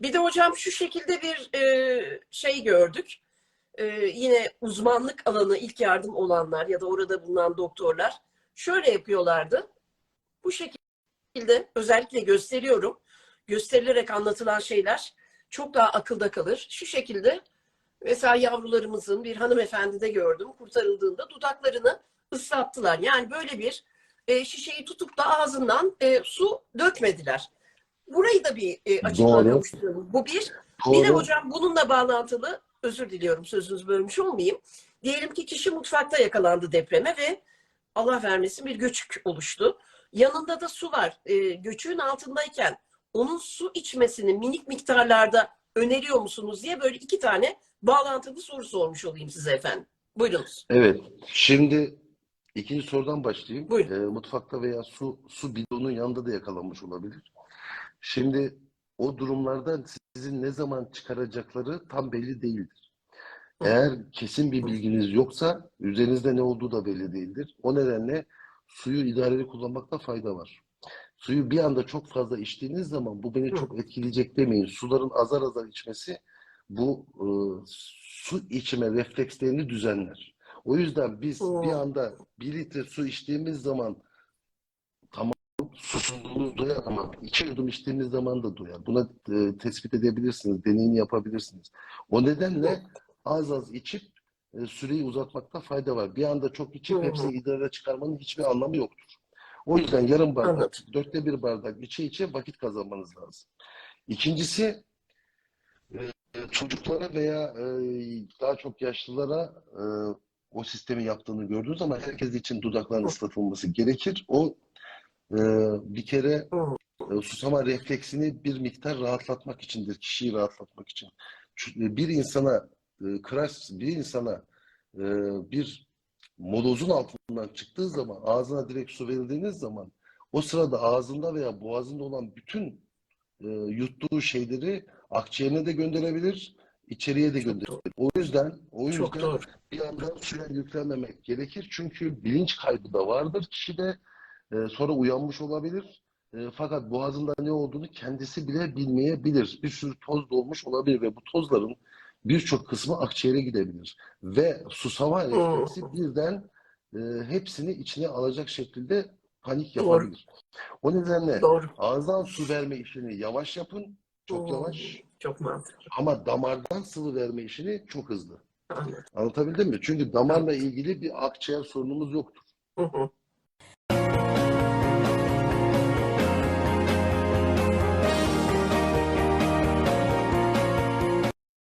Bir de hocam şu şekilde bir e, şey gördük. E, yine uzmanlık alanı ilk yardım olanlar ya da orada bulunan doktorlar şöyle yapıyorlardı. Bu şekilde özellikle gösteriyorum. Gösterilerek anlatılan şeyler çok daha akılda kalır. Şu şekilde mesela yavrularımızın bir hanımefendide gördüm kurtarıldığında dudaklarını ıslattılar. Yani böyle bir e, şişeyi tutup da ağzından e, su dökmediler. Burayı da bir e, açıklamaya düşünüyorum. Bu bir. Bir de Doğru. hocam bununla bağlantılı özür diliyorum sözünüzü bölmüş olmayayım. Diyelim ki kişi mutfakta yakalandı depreme ve Allah vermesin bir göçük oluştu. Yanında da su var. E, göçüğün altındayken onun su içmesini minik miktarlarda öneriyor musunuz diye böyle iki tane bağlantılı soru sormuş olayım size efendim. Buyurunuz. Evet. Şimdi ikinci sorudan başlayayım. Buyurun. Ee, mutfakta veya su su bidonun yanında da yakalanmış olabilir. Şimdi o durumlarda sizin ne zaman çıkaracakları tam belli değildir. Eğer kesin bir bilginiz yoksa üzerinizde ne olduğu da belli değildir. O nedenle suyu idareli kullanmakta fayda var. Suyu bir anda çok fazla içtiğiniz zaman bu beni çok etkileyecek demeyin. Suların azar azar içmesi bu e, su içme reflekslerini düzenler. O yüzden biz Hı. bir anda bir litre su içtiğimiz zaman tamam susuzluğumuz doyar ama iki yudum içtiğimiz zaman da doyar. Buna e, tespit edebilirsiniz, deneyini yapabilirsiniz. O nedenle az az içip e, süreyi uzatmakta fayda var. Bir anda çok içip Hı hı. hepsini idrara çıkarmanın hiçbir anlamı yoktur. O yüzden yarım bardak, Anladım. dörtte bir bardak içe içe vakit kazanmanız lazım. İkincisi e, çocuklara veya e, daha çok yaşlılara e, o sistemi yaptığını gördüğünüz zaman herkes için dudakların ıslatılması gerekir. O e, bir kere e, susama refleksini bir miktar rahatlatmak içindir, kişiyi rahatlatmak için. Çünkü bir insana e, crash, bir insana e, bir molozun altından çıktığı zaman ağzına direkt su verildiğiniz zaman o sırada ağzında veya boğazında olan bütün e, yuttuğu şeyleri akciğerine de gönderebilir, içeriye de Çok gönderebilir. O yüzden o Çok yüzden doğru. bir anda suya yüklenmemek gerekir. Çünkü bilinç kaybı da vardır. Kişi de e, sonra uyanmış olabilir. E, fakat boğazında ne olduğunu kendisi bile bilmeyebilir. Bir sürü toz dolmuş olabilir ve bu tozların birçok kısmı akciğere gidebilir. Ve susama refleksi birden e, hepsini içine alacak şekilde panik Doğru. yapabilir. O nedenle Doğru. ağızdan su verme işini yavaş yapın, çok Hmm. yavaş. Çok mantıklı. Ama damardan sıvı verme işini çok hızlı. Anladım. Anlatabildim mi? Çünkü damarla ilgili bir akciğer sorunumuz yoktur. Hı hı.